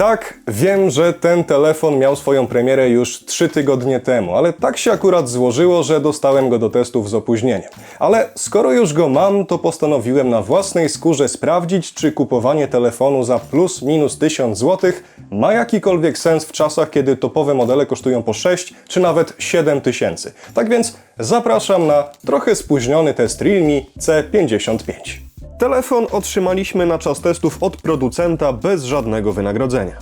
Tak, wiem, że ten telefon miał swoją premierę już 3 tygodnie temu, ale tak się akurat złożyło, że dostałem go do testów z opóźnieniem. Ale skoro już go mam, to postanowiłem na własnej skórze sprawdzić, czy kupowanie telefonu za plus minus 1000 zł ma jakikolwiek sens w czasach, kiedy topowe modele kosztują po 6 czy nawet 7 tysięcy. Tak więc zapraszam na trochę spóźniony test Realme C55. Telefon otrzymaliśmy na czas testów od producenta bez żadnego wynagrodzenia.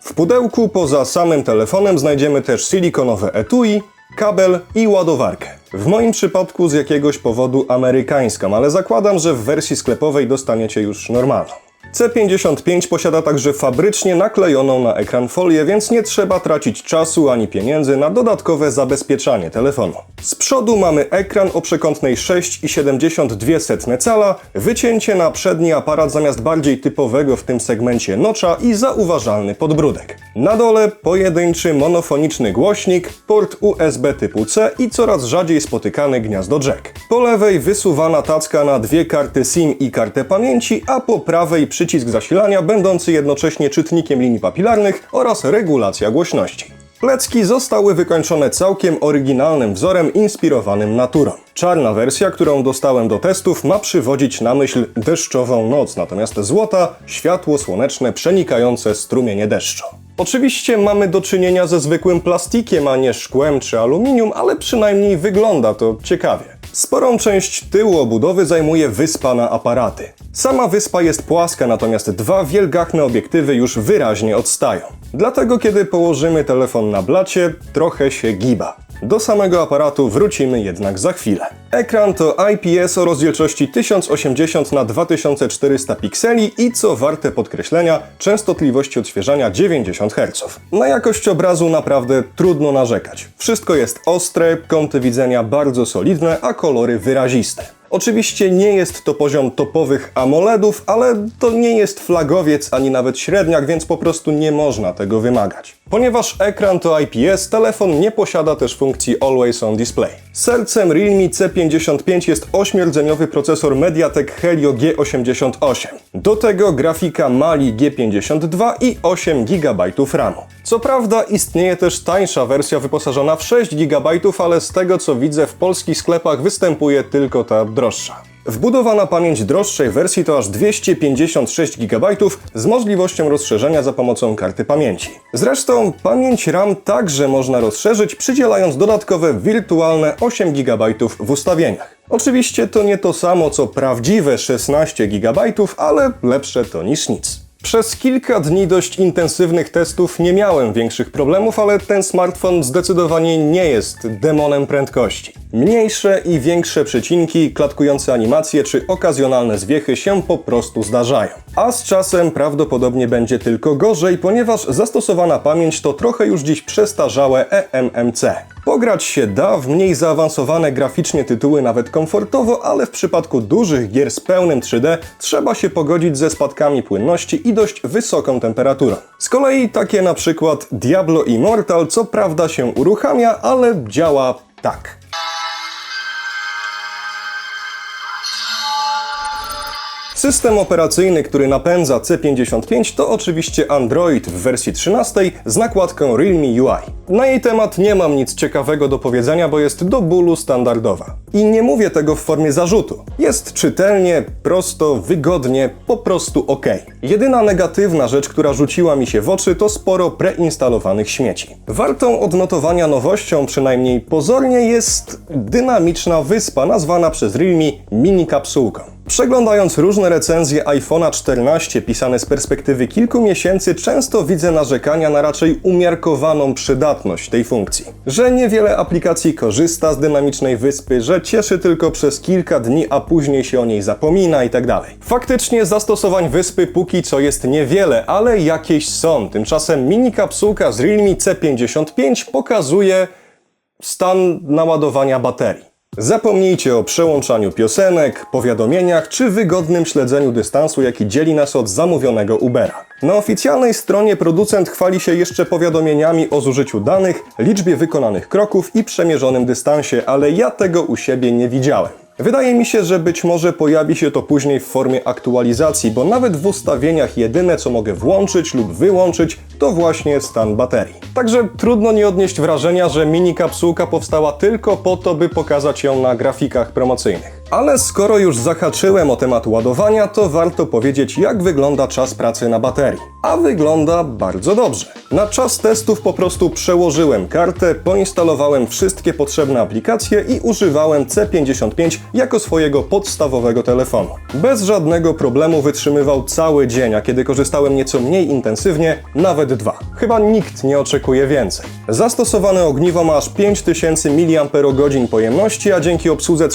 W pudełku poza samym telefonem znajdziemy też silikonowe etui, kabel i ładowarkę. W moim przypadku z jakiegoś powodu amerykańską, ale zakładam, że w wersji sklepowej dostaniecie już normalną. C55 posiada także fabrycznie naklejoną na ekran folię, więc nie trzeba tracić czasu ani pieniędzy na dodatkowe zabezpieczanie telefonu. Z przodu mamy ekran o przekątnej 6,72 cala, wycięcie na przedni aparat zamiast bardziej typowego w tym segmencie nocza i zauważalny podbródek. Na dole pojedynczy monofoniczny głośnik, port USB typu C i coraz rzadziej spotykane gniazdo jack. Po lewej wysuwana tacka na dwie karty SIM i kartę pamięci, a po prawej przycisk zasilania będący jednocześnie czytnikiem linii papilarnych oraz regulacja głośności. Plecki zostały wykończone całkiem oryginalnym wzorem inspirowanym naturą. Czarna wersja, którą dostałem do testów, ma przywodzić na myśl deszczową noc, natomiast złota światło słoneczne przenikające strumienie deszczu. Oczywiście mamy do czynienia ze zwykłym plastikiem, a nie szkłem czy aluminium, ale przynajmniej wygląda to ciekawie. Sporą część tyłu obudowy zajmuje wyspa na aparaty. Sama wyspa jest płaska, natomiast dwa wielgachne obiektywy już wyraźnie odstają. Dlatego kiedy położymy telefon na blacie, trochę się giba. Do samego aparatu wrócimy jednak za chwilę. Ekran to IPS o rozdzielczości 1080 na 2400 pikseli i co warte podkreślenia, częstotliwości odświeżania 90 Hz. Na jakość obrazu naprawdę trudno narzekać. Wszystko jest ostre, kąty widzenia bardzo solidne, a kolory wyraziste. Oczywiście nie jest to poziom topowych AMOLEDów, ale to nie jest flagowiec ani nawet średniak, więc po prostu nie można tego wymagać. Ponieważ ekran to IPS, telefon nie posiada też funkcji Always On Display. Sercem Realme C55 jest 8-rdzeniowy procesor Mediatek Helio G88. Do tego grafika Mali G52 i 8 GB RAMu. Co prawda istnieje też tańsza wersja wyposażona w 6 GB, ale z tego co widzę w polskich sklepach występuje tylko ta droższa. Wbudowana pamięć droższej wersji to aż 256 GB z możliwością rozszerzenia za pomocą karty pamięci. Zresztą pamięć RAM także można rozszerzyć, przydzielając dodatkowe wirtualne 8 GB w ustawieniach. Oczywiście to nie to samo co prawdziwe 16 GB, ale lepsze to niż nic. Przez kilka dni dość intensywnych testów nie miałem większych problemów, ale ten smartfon zdecydowanie nie jest demonem prędkości. Mniejsze i większe przecinki, klatkujące animacje czy okazjonalne zwiechy się po prostu zdarzają. A z czasem prawdopodobnie będzie tylko gorzej, ponieważ zastosowana pamięć to trochę już dziś przestarzałe eMMC. Pograć się da w mniej zaawansowane graficznie tytuły nawet komfortowo, ale w przypadku dużych gier z pełnym 3D trzeba się pogodzić ze spadkami płynności i dość wysoką temperaturą. Z kolei takie na przykład Diablo Immortal co prawda się uruchamia, ale działa tak. System operacyjny, który napędza C55 to oczywiście Android w wersji 13 z nakładką Realme UI. Na jej temat nie mam nic ciekawego do powiedzenia, bo jest do bólu standardowa. I nie mówię tego w formie zarzutu. Jest czytelnie, prosto, wygodnie, po prostu ok. Jedyna negatywna rzecz, która rzuciła mi się w oczy, to sporo preinstalowanych śmieci. Wartą odnotowania nowością, przynajmniej pozornie, jest dynamiczna wyspa nazwana przez Realme mini kapsułką. Przeglądając różne recenzje iPhone'a 14 pisane z perspektywy kilku miesięcy, często widzę narzekania na raczej umiarkowaną przydatność tej funkcji. Że niewiele aplikacji korzysta z dynamicznej wyspy, że cieszy tylko przez kilka dni, a później się o niej zapomina itd. Faktycznie zastosowań wyspy póki co jest niewiele, ale jakieś są. Tymczasem mini kapsułka z Realme C55 pokazuje stan naładowania baterii. Zapomnijcie o przełączaniu piosenek, powiadomieniach czy wygodnym śledzeniu dystansu, jaki dzieli nas od zamówionego Ubera. Na oficjalnej stronie producent chwali się jeszcze powiadomieniami o zużyciu danych, liczbie wykonanych kroków i przemierzonym dystansie, ale ja tego u siebie nie widziałem. Wydaje mi się, że być może pojawi się to później w formie aktualizacji, bo nawet w ustawieniach jedyne co mogę włączyć lub wyłączyć to właśnie stan baterii. Także trudno nie odnieść wrażenia, że mini kapsułka powstała tylko po to, by pokazać ją na grafikach promocyjnych. Ale skoro już zahaczyłem o temat ładowania, to warto powiedzieć, jak wygląda czas pracy na baterii. A wygląda bardzo dobrze. Na czas testów po prostu przełożyłem kartę, poinstalowałem wszystkie potrzebne aplikacje i używałem C55 jako swojego podstawowego telefonu. Bez żadnego problemu wytrzymywał cały dzień, a kiedy korzystałem nieco mniej intensywnie, nawet dwa. Chyba nikt nie oczekuje więcej. Zastosowane ogniwo ma aż 5000 mAh pojemności, a dzięki obsłudze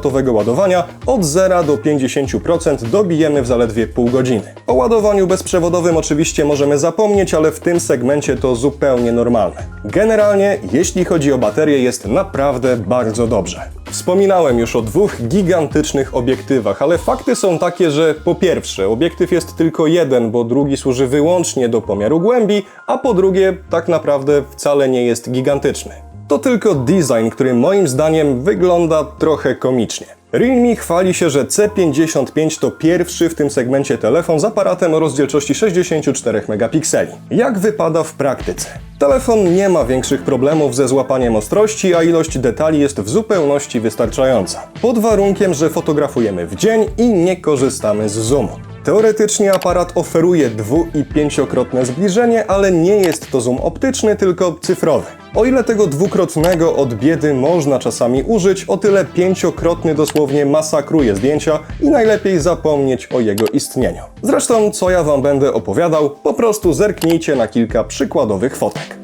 33W ładowania od 0 do 50% dobijemy w zaledwie pół godziny. O ładowaniu bezprzewodowym oczywiście możemy zapomnieć, ale w tym segmencie to zupełnie normalne. Generalnie, jeśli chodzi o baterię, jest naprawdę bardzo dobrze. Wspominałem już o dwóch gigantycznych obiektywach, ale fakty są takie, że po pierwsze, obiektyw jest tylko jeden, bo drugi służy wyłącznie do pomiaru głębi, a po drugie, tak naprawdę wcale nie jest gigantyczny. To tylko design, który moim zdaniem wygląda trochę komicznie. Realme chwali się, że C55 to pierwszy w tym segmencie telefon z aparatem o rozdzielczości 64 megapikseli. Jak wypada w praktyce? Telefon nie ma większych problemów ze złapaniem ostrości, a ilość detali jest w zupełności wystarczająca. Pod warunkiem, że fotografujemy w dzień i nie korzystamy z zoomu. Teoretycznie aparat oferuje dwu- i pięciokrotne zbliżenie, ale nie jest to zoom optyczny, tylko cyfrowy. O ile tego dwukrotnego od biedy można czasami użyć, o tyle pięciokrotny dosłownie masakruje zdjęcia i najlepiej zapomnieć o jego istnieniu. Zresztą, co ja Wam będę opowiadał, po prostu zerknijcie na kilka przykładowych fotek.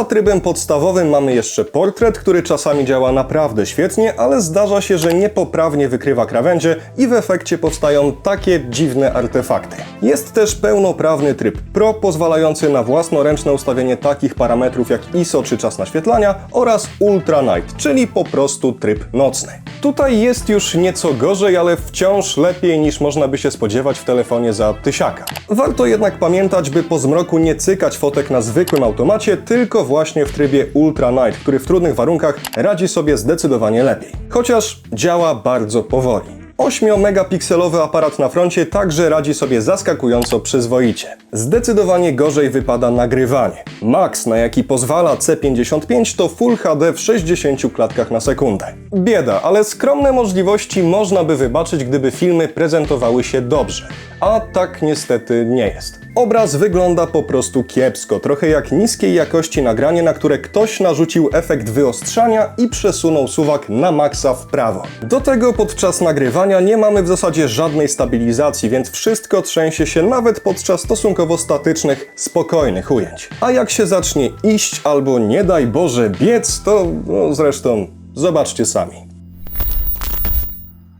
Poza trybem podstawowym mamy jeszcze portret, który czasami działa naprawdę świetnie, ale zdarza się, że niepoprawnie wykrywa krawędzie i w efekcie powstają takie dziwne artefakty. Jest też pełnoprawny tryb Pro, pozwalający na własnoręczne ustawienie takich parametrów jak ISO czy czas naświetlania oraz Ultra Night, czyli po prostu tryb nocny. Tutaj jest już nieco gorzej, ale wciąż lepiej niż można by się spodziewać w telefonie za tysiaka. Warto jednak pamiętać, by po zmroku nie cykać fotek na zwykłym automacie, tylko właśnie w trybie Ultra Night, który w trudnych warunkach radzi sobie zdecydowanie lepiej. Chociaż działa bardzo powoli. 8-megapikselowy aparat na froncie także radzi sobie zaskakująco przyzwoicie. Zdecydowanie gorzej wypada nagrywanie. Max, na jaki pozwala C55 to Full HD w 60 klatkach na sekundę. Bieda, ale skromne możliwości można by wybaczyć, gdyby filmy prezentowały się dobrze. A tak niestety nie jest. Obraz wygląda po prostu kiepsko, trochę jak niskiej jakości nagranie, na które ktoś narzucił efekt wyostrzania i przesunął suwak na maksa w prawo. Do tego podczas nagrywania nie mamy w zasadzie żadnej stabilizacji, więc wszystko trzęsie się nawet podczas stosunkowo statycznych, spokojnych ujęć. A jak się zacznie iść albo nie daj Boże biec, to no, zresztą zobaczcie sami.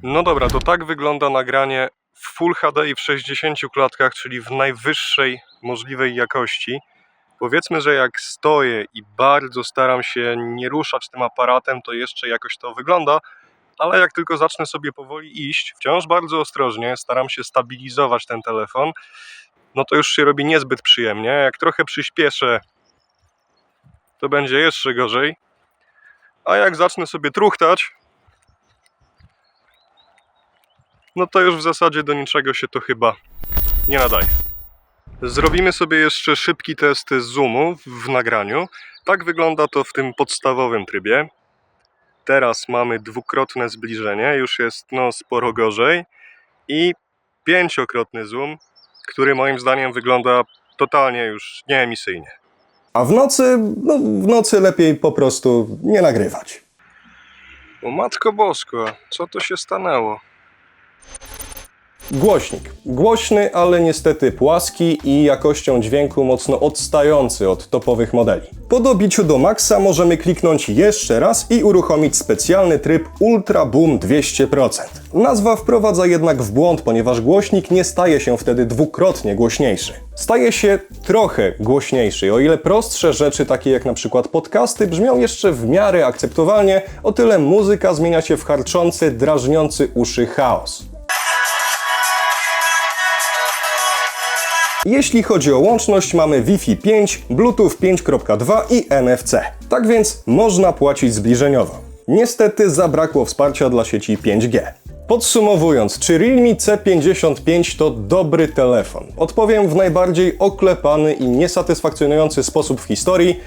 No dobra, to tak wygląda nagranie w Full HD i w 60 klatkach, czyli w najwyższej możliwej jakości. Powiedzmy, że jak stoję i bardzo staram się nie ruszać tym aparatem, to jeszcze jakoś to wygląda, ale jak tylko zacznę sobie powoli iść, wciąż bardzo ostrożnie, staram się stabilizować ten telefon, no to już się robi niezbyt przyjemnie. Jak trochę przyspieszę, to będzie jeszcze gorzej. A jak zacznę sobie truchtać, no to już w zasadzie do niczego się to chyba nie nadaje. Zrobimy sobie jeszcze szybki test zoomu w nagraniu. Tak wygląda to w tym podstawowym trybie. Teraz mamy dwukrotne zbliżenie, już jest no sporo gorzej. I pięciokrotny zoom, który moim zdaniem wygląda totalnie już nieemisyjnie. A w nocy, no w nocy lepiej po prostu nie nagrywać. O matko bosko, co to się stanęło? Głośnik. Głośny, ale niestety płaski i jakością dźwięku mocno odstający od topowych modeli. Po dobiciu do maksa możemy kliknąć jeszcze raz i uruchomić specjalny tryb Ultra Boom 200%. Nazwa wprowadza jednak w błąd, ponieważ głośnik nie staje się wtedy dwukrotnie głośniejszy. Staje się trochę głośniejszy, o ile prostsze rzeczy takie jak na przykład podcasty brzmią jeszcze w miarę akceptowalnie, o tyle muzyka zmienia się w harczący, drażniący uszy chaos. Jeśli chodzi o łączność, mamy Wi-Fi 5, Bluetooth 5.2 i NFC. Tak więc można płacić zbliżeniowo. Niestety zabrakło wsparcia dla sieci 5G. Podsumowując, czy Realme C55 to dobry telefon? Odpowiem w najbardziej oklepany i niesatysfakcjonujący sposób w historii.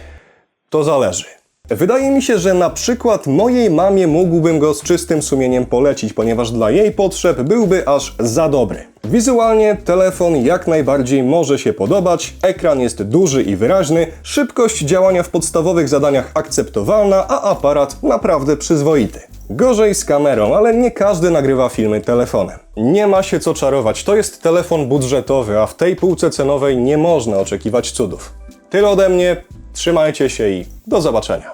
To zależy. Wydaje mi się, że na przykład mojej mamie mógłbym go z czystym sumieniem polecić, ponieważ dla jej potrzeb byłby aż za dobry. Wizualnie telefon jak najbardziej może się podobać, ekran jest duży i wyraźny, szybkość działania w podstawowych zadaniach akceptowalna, a aparat naprawdę przyzwoity. Gorzej z kamerą, ale nie każdy nagrywa filmy telefonem. Nie ma się co czarować, to jest telefon budżetowy, a w tej półce cenowej nie można oczekiwać cudów. Tyle ode mnie, trzymajcie się i do zobaczenia.